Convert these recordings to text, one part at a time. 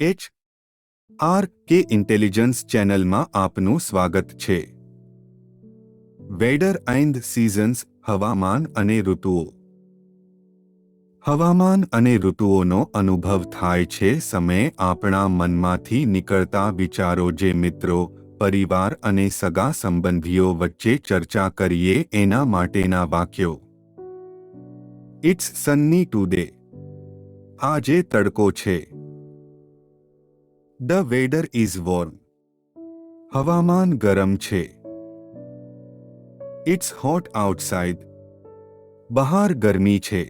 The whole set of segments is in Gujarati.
એચ આર કે ઇન્ટેલિજન્સ ચેનલમાં આપનું સ્વાગત છે. વેડર એન્ડ સિઝન્સ હવામાન અને ઋતુઓ. હવામાન અને ઋતુઓનો અનુભવ થાય છે સમયે આપણા મનમાંથી નીકળતા વિચારો જે મિત્રો, પરિવાર અને સગા સંબંધીઓ વચ્ચે ચર્ચા કરીએ એના માટેના વાક્યો. ઇટ્સ સન્ની ટુડે આજે તડકો છે. ધ વેડર ઇઝ વોર્મ હવામાન ગરમ છે ઇટ્સ હોટ આઉટસાઇડ બહાર ગરમી છે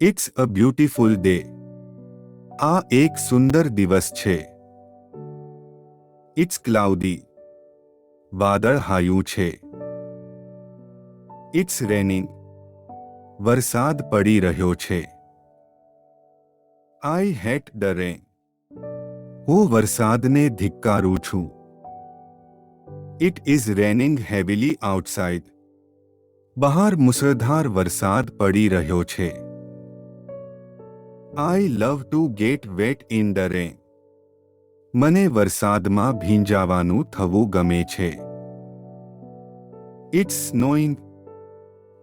ઇટ્સ અ બ્યુટીફુલ ડે આ એક સુંદર દિવસ છે ઇટ્સ ક્લાઉડી વાદળહાયું છે ઇટ્સ રેનિંગ વરસાદ પડી રહ્યો છે આઈ હેટ ધ રેન હું વરસાદને ધિક્કારું છું. It is raining heavily outside બહાર મુસળધાર વરસાદ પડી રહ્યો છે. I love to get wet in the rain મને વરસાદમાં ભીંજાવાનું થવું ગમે છે. ઇટ્સ સ્નોઈંગ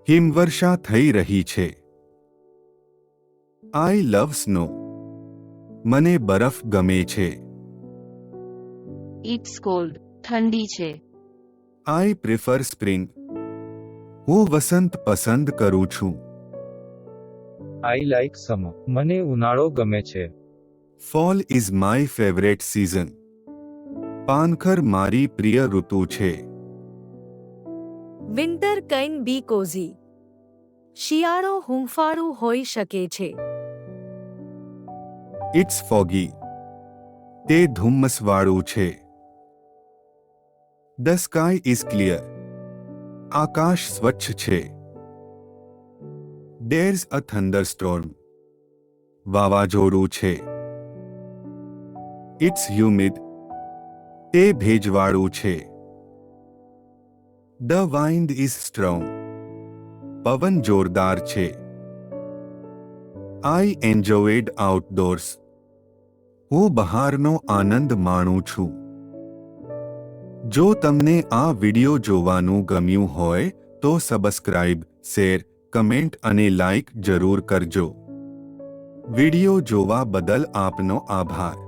હિમવર્ષા થઈ રહી છે. આઈ લવ સ્નો મને બરફ ગમે છે. ઇટ્સ કોલ્ડ ઠંડી છે. આઈ પ્રિફર સ્પ્રિંગ હું વસંત પસંદ કરું છું. આઈ લાઈક સમર મને ઉનાળો ગમે છે. Fall is my favourite season પાનખર મારી પ્રિય ઋતુ છે. Winter can be cosy. શિયાળો હુંફાળું હોઈ શકે છે. ઇટ્સ ફોગી તે ધુમ્મસવાળું છે. ધ સ્કાય ઇઝ ક્લિયર આકાશ સ્વચ્છ છે. ડેર્સ અ થંડરસ્ટોર્મ વાવાઝોડું છે. ઇટ્સ હ્યુમિડ તે ભેજવાળું છે. ધ વાઇન્ડ ઇઝ સ્ટ્રોંગ પવન જોરદાર છે. આઈ એન્જોયડ આઉટડોર્સ હું બહારનો આનંદ માણું છું. જો તમને આ વિડિયો જોવાનું ગમ્યું હોય, તો સબસ્ક્રાઇબ શેર કમેન્ટ અને લાઇક જરૂર કરજો. વિડિયો જોવા બદલ આપનો આભાર.